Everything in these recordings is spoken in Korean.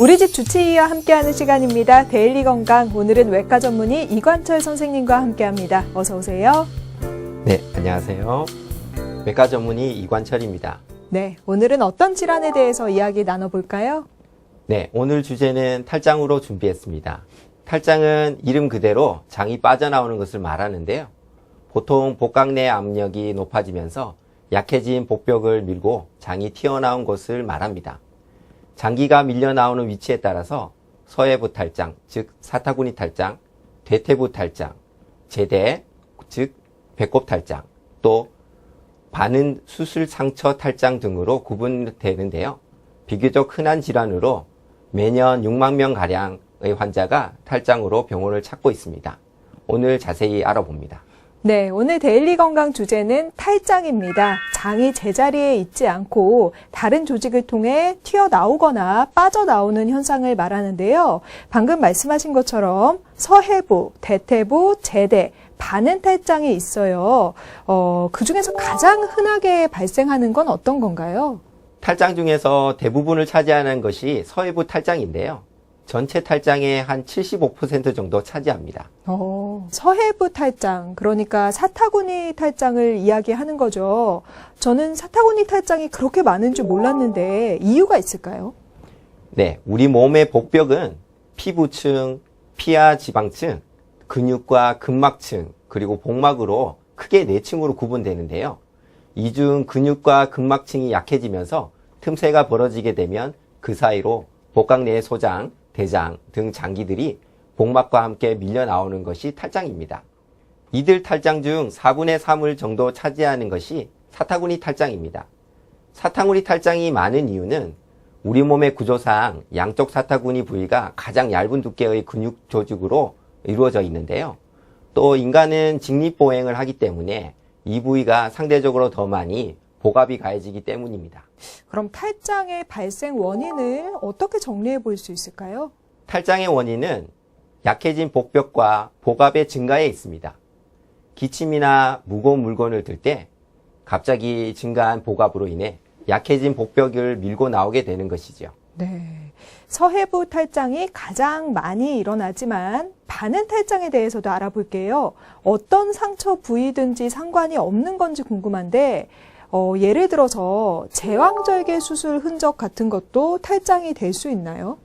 우리 집 주치의와 함께하는 시간입니다. 데일리 건강. 오늘은 외과 전문의 이관철 선생님과 함께합니다. 어서 오세요. 네, 안녕하세요. 외과 전문의 이관철입니다. 네, 오늘은 어떤 질환에 대해서 이야기 나눠볼까요? 네, 오늘 주제는 탈장으로 준비했습니다. 탈장은 이름 그대로 장이 빠져나오는 것을 말하는데요. 보통 복강 내 압력이 높아지면서 약해진 복벽을 밀고 장이 튀어나온 것을 말합니다. 장기가 밀려 나오는 위치에 따라서 서해부 탈장, 즉 사타구니 탈장, 대퇴부 탈장, 제대, 즉 배꼽 탈장, 또 반은 수술 상처 탈장 등으로 구분되는데요. 비교적 흔한 질환으로 매년 6만 명 가량의 환자가 탈장으로 병원을 찾고 있습니다. 오늘 자세히 알아봅니다. 네, 오늘 데일리 건강 주제는 탈장입니다. 장이 제자리에 있지 않고 다른 조직을 통해 튀어나오거나 빠져나오는 현상을 말하는데요. 방금 말씀하신 것처럼 서해부, 대퇴부, 제대, 반은 탈장이 있어요. 어, 그 중에서 가장 흔하게 발생하는 건 어떤 건가요? 탈장 중에서 대부분을 차지하는 것이 서해부 탈장인데요. 전체 탈장의 한 75% 정도 차지합니다. 어, 서해부 탈장, 그러니까 사타구니 탈장을 이야기하는 거죠. 저는 사타구니 탈장이 그렇게 많은 줄 몰랐는데 이유가 있을까요? 네, 우리 몸의 복벽은 피부층, 피하 지방층, 근육과 근막층, 그리고 복막으로 크게 네 층으로 구분되는데요. 이 중 근육과 근막층이 약해지면서 틈새가 벌어지게 되면 그 사이로 복강 내의 소장, 대장 등 장기들이 복막과 함께 밀려 나오는 것이 탈장입니다. 이들 탈장 중 4분의 3을 정도 차지하는 것이 사타구니 탈장입니다. 사타구니 탈장이 많은 이유는 우리 몸의 구조상 양쪽 사타구니 부위가 가장 얇은 두께의 근육 조직으로 이루어져 있는데요. 또 인간은 직립보행을 하기 때문에 이 부위가 상대적으로 더 많이 복압이 가해지기 때문입니다. 그럼 탈장의 발생 원인을 어떻게 정리해 볼 수 있을까요? 탈장의 원인은 약해진 복벽과 복압의 증가에 있습니다. 기침이나 무거운 물건을 들 때 갑자기 증가한 복압으로 인해 약해진 복벽을 밀고 나오게 되는 것이죠. 네. 서해부 탈장이 가장 많이 일어나지만 반은 탈장에 대해서도 알아볼게요. 어떤 상처 부위든지 상관이 없는 건지 궁금한데 어, 예를 들어서 제왕절개 수술 흔적 같은 것도 탈장이 될 수 있나요?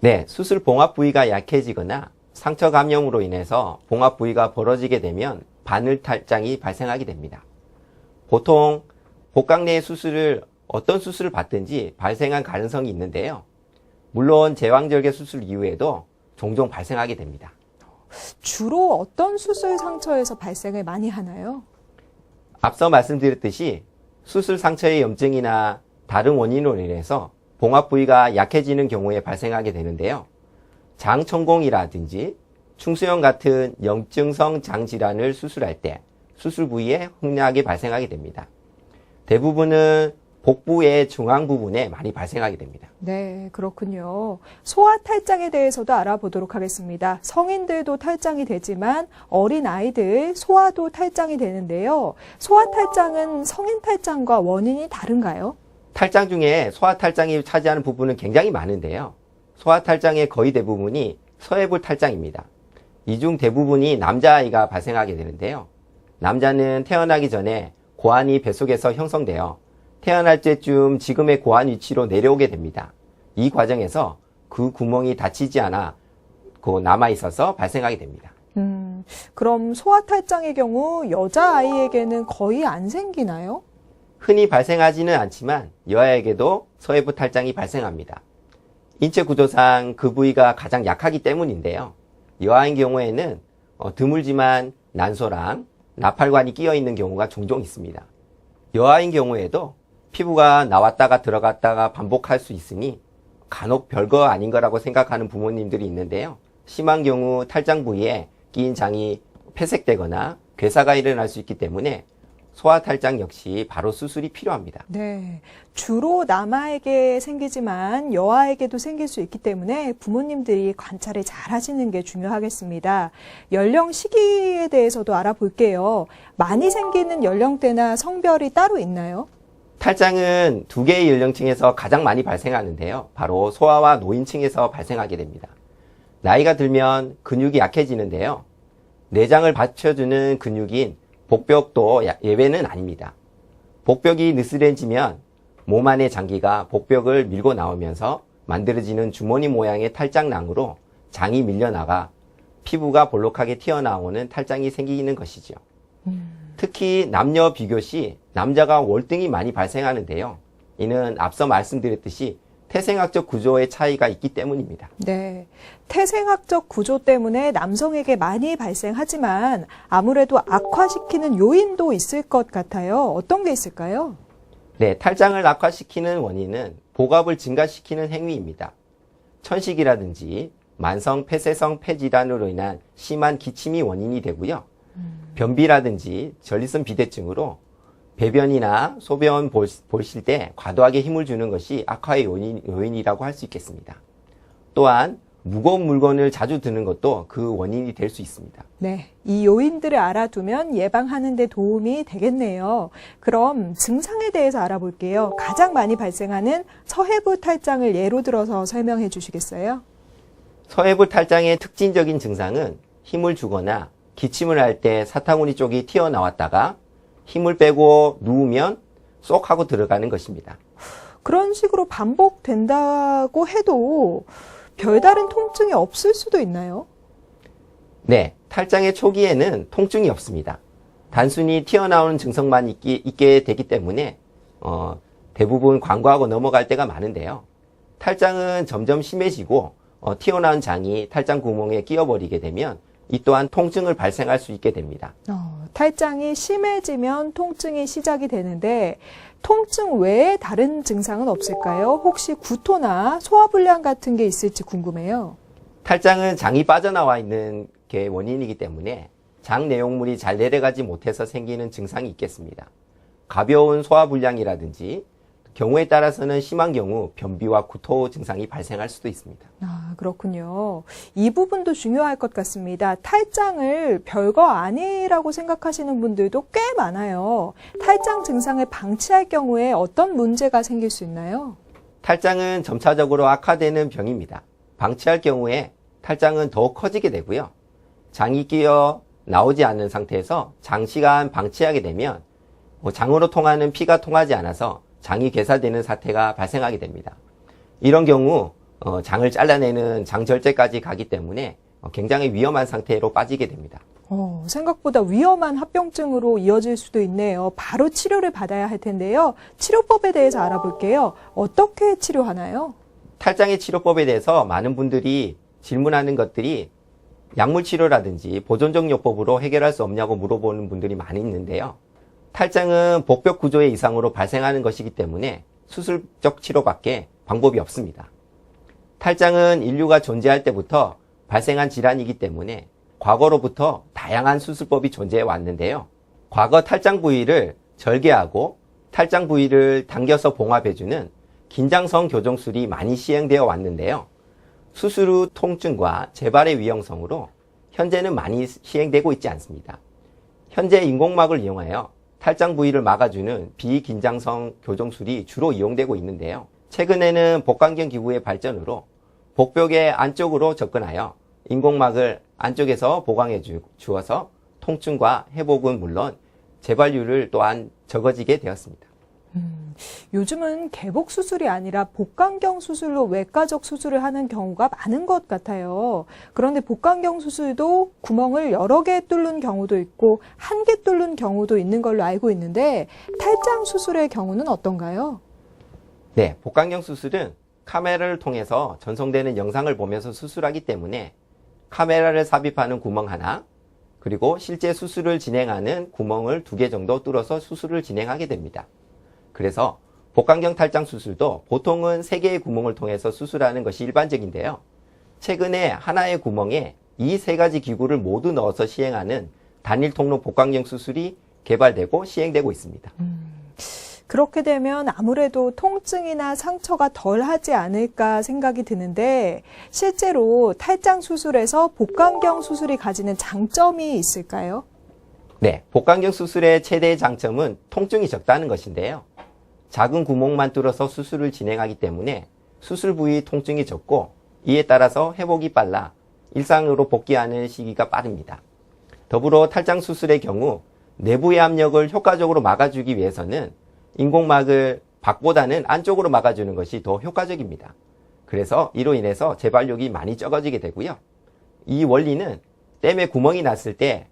네, 수술 봉합 부위가 약해지거나 상처 감염으로 인해서 봉합 부위가 벌어지게 되면 바늘 탈장이 발생하게 됩니다. 보통 복강 내 수술을 어떤 수술을 받든지 발생한 가능성이 있는데요. 물론 제왕절개 수술 이후에도 종종 발생하게 됩니다. 주로 어떤 수술 상처에서 발생을 많이 하나요? 앞서 말씀드렸듯이 수술 상처의 염증이나 다른 원인으로 인해서 봉합 부위가 약해지는 경우에 발생하게 되는데요. 장천공이라든지 충수염 같은 염증성 장질환을 수술할 때 수술 부위에 흉약이 발생하게 됩니다. 대부분은 복부의 중앙 부분에 많이 발생하게 됩니다. 네, 그렇군요. 소아 탈장에 대해서도 알아보도록 하겠습니다. 성인들도 탈장이 되지만 어린 아이들, 소아도 탈장이 되는데요. 소아 탈장은 성인 탈장과 원인이 다른가요? 탈장 중에 소아 탈장이 차지하는 부분은 굉장히 많은데요. 소아 탈장의 거의 대부분이 서해부 탈장입니다. 이 중 대부분이 남자아이가 발생하게 되는데요. 남자는 태어나기 전에 고환이 뱃속에서 형성되어 태어날 때쯤 지금의 고환 위치로 내려오게 됩니다. 이 과정에서 그 구멍이 닫히지 않아 그 남아 있어서 발생하게 됩니다. 음, 그럼 소아 탈장의 경우 여자아이에게는 거의 안 생기나요? 흔히 발생하지는 않지만 여아에게도 서해부 탈장이 발생합니다. 인체 구조상 그 부위가 가장 약하기 때문인데요. 여아인 경우에는 어, 드물지만 난소랑 나팔관이 끼어 있는 경우가 종종 있습니다. 여아인 경우에도 피부가 나왔다가 들어갔다가 반복할 수 있으니 간혹 별거 아닌 거라고 생각하는 부모님들이 있는데요. 심한 경우 탈장 부위에 끼인 장이 폐색되거나 괴사가 일어날 수 있기 때문에 소아 탈장 역시 바로 수술이 필요합니다. 네. 주로 남아에게 생기지만 여아에게도 생길 수 있기 때문에 부모님들이 관찰을 잘 하시는 게 중요하겠습니다. 연령 시기에 대해서도 알아볼게요. 많이 생기는 연령대나 성별이 따로 있나요? 탈장은 두 개의 연령층에서 가장 많이 발생하는데요. 바로 소아와 노인층에서 발생하게 됩니다. 나이가 들면 근육이 약해지는데요. 내장을 받쳐주는 근육인 복벽도 야- 예외는 아닙니다. 복벽이 느슨해지면 몸 안의 장기가 복벽을 밀고 나오면서 만들어지는 주머니 모양의 탈장낭으로 장이 밀려나가 피부가 볼록하게 튀어나오는 탈장이 생기는 것이죠. 특히 남녀 비교 시 남자가 월등히 많이 발생하는데요. 이는 앞서 말씀드렸듯이 태생학적 구조의 차이가 있기 때문입니다. 네. 태생학적 구조 때문에 남성에게 많이 발생하지만 아무래도 악화시키는 요인도 있을 것 같아요. 어떤 게 있을까요? 네, 탈장을 악화시키는 원인은 복압을 증가시키는 행위입니다. 천식이라든지 만성 폐쇄성 폐질환으로 인한 심한 기침이 원인이 되고요. 변비라든지 전리성 비대증으로 배변이나 소변 볼, 보실 때 과도하게 힘을 주는 것이 악화의 요인, 요인이라고 할 수 있겠습니다. 또한 무거운 물건을 자주 드는 것도 그 원인이 될 수 있습니다. 네. 이 요인들을 알아두면 예방하는 데 도움이 되겠네요. 그럼 증상에 대해서 알아볼게요. 가장 많이 발생하는 서해부 탈장을 예로 들어서 설명해 주시겠어요? 서해부 탈장의 특징적인 증상은 힘을 주거나 기침을 할 때 사타구니 쪽이 튀어나왔다가 힘을 빼고 누우면 쏙 하고 들어가는 것입니다. 그런 식으로 반복된다고 해도 별다른 통증이 없을 수도 있나요? 네, 탈장의 초기에는 통증이 없습니다. 단순히 튀어나오는 증상만 있기, 있게 되기 때문에 어, 대부분 관과하고 넘어갈 때가 많은데요. 탈장은 점점 심해지고 어, 튀어나온 장이 탈장 구멍에 끼어버리게 되면 이 또한 통증을 발생할 수 있게 됩니다. 어, 탈장이 심해지면 통증이 시작이 되는데 통증 외에 다른 증상은 없을까요? 혹시 구토나 소화불량 같은 게 있을지 궁금해요. 탈장은 장이 빠져나와 있는 게 원인이기 때문에 장 내용물이 잘 내려가지 못해서 생기는 증상이 있겠습니다. 가벼운 소화불량이라든지 경우에 따라서는 심한 경우 변비와 구토 증상이 발생할 수도 있습니다. 아, 그렇군요. 이 부분도 중요할 것 같습니다. 탈장을 별거 아니라고 생각하시는 분들도 꽤 많아요. 탈장 증상을 방치할 경우에 어떤 문제가 생길 수 있나요? 탈장은 점차적으로 악화되는 병입니다. 방치할 경우에 탈장은 더욱 커지게 되고요. 장이 끼어 나오지 않는 상태에서 장시간 방치하게 되면 뭐 장으로 통하는 피가 통하지 않아서 장이 괴사되는 사태가 발생하게 됩니다. 이런 경우 어, 장을 잘라내는 장절제까지 가기 때문에 어, 굉장히 위험한 상태로 빠지게 됩니다. 어, 생각보다 위험한 합병증으로 이어질 수도 있네요. 바로 치료를 받아야 할 텐데요. 치료법에 대해서 알아볼게요. 어떻게 치료하나요? 탈장의 치료법에 대해서 많은 분들이 질문하는 것들이 약물 치료라든지 보존적 요법으로 해결할 수 없냐고 물어보는 분들이 많이 있는데요. 탈장은 복벽 구조의 이상으로 발생하는 것이기 때문에 수술적 치료밖에 방법이 없습니다. 탈장은 인류가 존재할 때부터 발생한 질환이기 때문에 과거로부터 다양한 수술법이 존재해 왔는데요. 과거 탈장 부위를 절개하고 탈장 부위를 당겨서 봉합해주는 긴장성 교정술이 많이 시행되어 왔는데요. 수술 후 통증과 재발의 위험성으로 현재는 많이 시행되고 있지 않습니다. 현재 인공막을 이용하여 탈장 부위를 막아주는 비긴장성 교정술이 주로 이용되고 있는데요. 최근에는 복강경 기구의 발전으로 복벽의 안쪽으로 접근하여 인공막을 안쪽에서 보강해 주, 주어서 통증과 회복은 물론 재발률을 또한 적어지게 되었습니다. 요즘은 개복 수술이 아니라 복강경 수술로 외과적 수술을 하는 경우가 많은 것 같아요. 그런데 복강경 수술도 구멍을 여러 개 뚫는 경우도 있고 한 개 뚫는 경우도 있는 걸로 알고 있는데 탈장 수술의 경우는 어떤가요? 네, 복강경 수술은 카메라를 통해서 전송되는 영상을 보면서 수술하기 때문에 카메라를 삽입하는 구멍 하나, 그리고 실제 수술을 진행하는 구멍을 두 개 정도 뚫어서 수술을 진행하게 됩니다. 그래서 복강경 탈장 수술도 보통은 세 개의 구멍을 통해서 수술하는 것이 일반적인데요. 최근에 하나의 구멍에 이 세 가지 기구를 모두 넣어서 시행하는 단일 통로 복강경 수술이 개발되고 시행되고 있습니다. 그렇게 되면 아무래도 통증이나 상처가 덜 하지 않을까 생각이 드는데 실제로 탈장 수술에서 복강경 수술이 가지는 장점이 있을까요? 네, 복강경 수술의 최대 장점은 통증이 적다는 것인데요. 작은 구멍만 뚫어서 수술을 진행하기 때문에 수술 부위 통증이 적고 이에 따라서 회복이 빨라 일상으로 복귀하는 시기가 빠릅니다. 더불어 탈장 수술의 경우 내부의 압력을 효과적으로 막아주기 위해서는 인공막을 밖보다는 안쪽으로 막아주는 것이 더 효과적입니다. 그래서 이로 인해서 재발력이 많이 적어지게 되고요. 이 원리는 댐에 구멍이 났을 때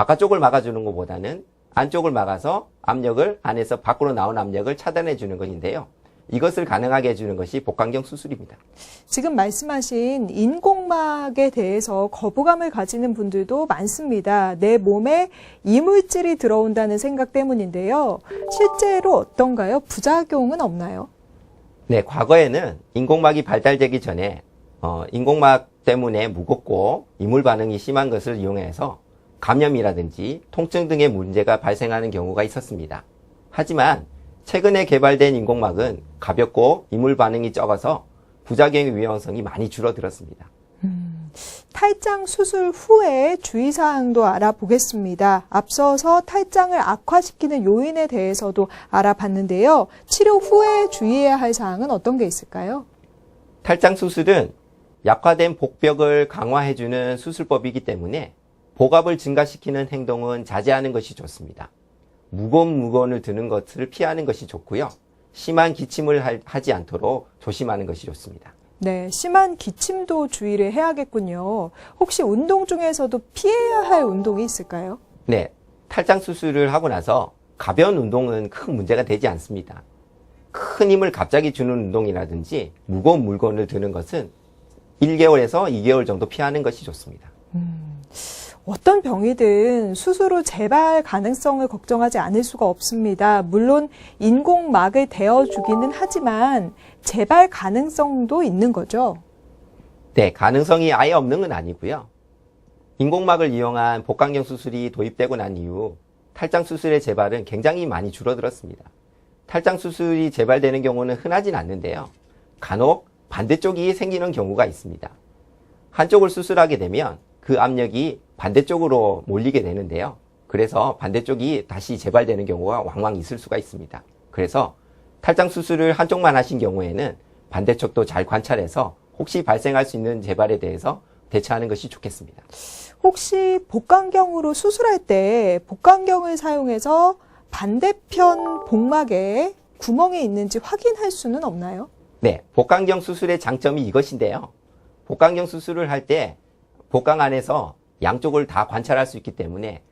바깥쪽을 막아주는 것보다는 안쪽을 막아서 압력을 안에서 밖으로 나온 압력을 차단해 주는 것인데요. 이것을 가능하게 해주는 것이 복강경 수술입니다. 지금 말씀하신 인공막에 대해서 거부감을 가지는 분들도 많습니다. 내 몸에 이물질이 들어온다는 생각 때문인데요. 실제로 어떤가요? 부작용은 없나요? 네, 과거에는 인공막이 발달되기 전에 어, 인공막 때문에 무겁고 이물 반응이 심한 것을 이용해서 감염이라든지 통증 등의 문제가 발생하는 경우가 있었습니다. 하지만 최근에 개발된 인공막은 가볍고 이물 반응이 적어서 부작용의 위험성이 많이 줄어들었습니다. 탈장 수술 후에 주의사항도 알아보겠습니다. 앞서서 탈장을 악화시키는 요인에 대해서도 알아봤는데요. 치료 후에 주의해야 할 사항은 어떤 게 있을까요? 탈장 수술은 약화된 복벽을 강화해주는 수술법이기 때문에 복압을 증가시키는 행동은 자제하는 것이 좋습니다. 무거운 물건을 드는 것을 피하는 것이 좋고요. 심한 기침을 할- 하지 않도록 조심하는 것이 좋습니다. 네, 심한 기침도 주의를 해야겠군요. 혹시 운동 중에서도 피해야 할 운동이 있을까요? 네, 탈장 수술을 하고 나서 가벼운 운동은 큰 문제가 되지 않습니다. 큰 힘을 갑자기 주는 운동이라든지 무거운 물건을 드는 것은 1개월에서 2개월 정도 피하는 것이 좋습니다. 어떤 병이든 수술 후 재발 가능성을 걱정하지 않을 수가 없습니다. 물론 인공막을 대어주기는 하지만 재발 가능성도 있는 거죠. 네, 가능성이 아예 없는 건 아니고요. 인공막을 이용한 복강경 수술이 도입되고 난 이후 탈장 수술의 재발은 굉장히 많이 줄어들었습니다. 탈장 수술이 재발되는 경우는 흔하진 않는데요. 간혹 반대쪽이 생기는 경우가 있습니다. 한쪽을 수술하게 되면 그 압력이 반대쪽으로 몰리게 되는데요. 그래서 반대쪽이 다시 재발되는 경우가 왕왕 있을 수가 있습니다. 그래서 탈장 수술을 한쪽만 하신 경우에는 반대쪽도 잘 관찰해서 혹시 발생할 수 있는 재발에 대해서 대처하는 것이 좋겠습니다. 혹시 복강경으로 수술할 때 복강경을 사용해서 반대편 복막에 구멍이 있는지 확인할 수는 없나요? 네, 복강경 수술의 장점이 이것인데요. 복강경 수술을 할 때 복강 안에서 양쪽을 다 관찰할 수 있기 때문에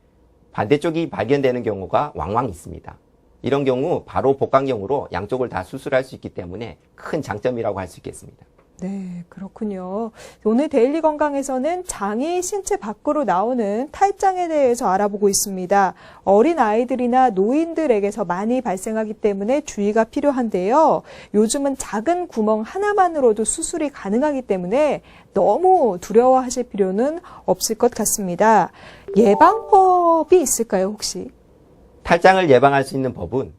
반대쪽이 발견되는 경우가 왕왕 있습니다. 이런 경우 바로 복강경으로 양쪽을 다 수술할 수 있기 때문에 큰 장점이라고 할 수 있겠습니다. 네, 그렇군요. 오늘 데일리 건강에서는 장이 신체 밖으로 나오는 탈장에 대해서 알아보고 있습니다. 어린 아이들이나 노인들에게서 많이 발생하기 때문에 주의가 필요한데요. 요즘은 작은 구멍 하나만으로도 수술이 가능하기 때문에 너무 두려워하실 필요는 없을 것 같습니다. 예방법이 있을까요, 혹시? 탈장을 예방할 수 있는 법은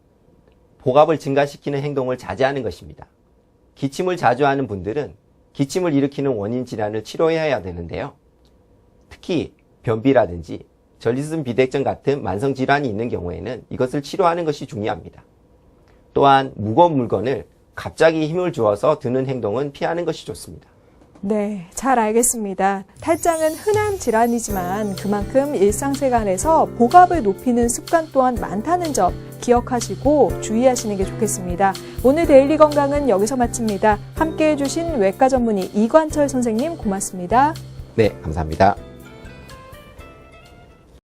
복압을 증가시키는 행동을 자제하는 것입니다. 기침을 자주 하는 분들은 기침을 일으키는 원인 질환을 치료해야 되는데요. 특히 변비라든지 전리품 비대증 같은 만성 질환이 있는 경우에는 이것을 치료하는 것이 중요합니다. 또한 무거운 물건을 갑자기 힘을 주어서 드는 행동은 피하는 것이 좋습니다. 네, 잘 알겠습니다. 탈장은 흔한 질환이지만 그만큼 일상생활에서 복압을 높이는 습관 또한 많다는 점 기억하시고 주의하시는 게 좋겠습니다. 오늘 데일리 건강은 여기서 마칩니다. 함께 해주신 외과 전문의 이관철 선생님 고맙습니다. 네, 감사합니다.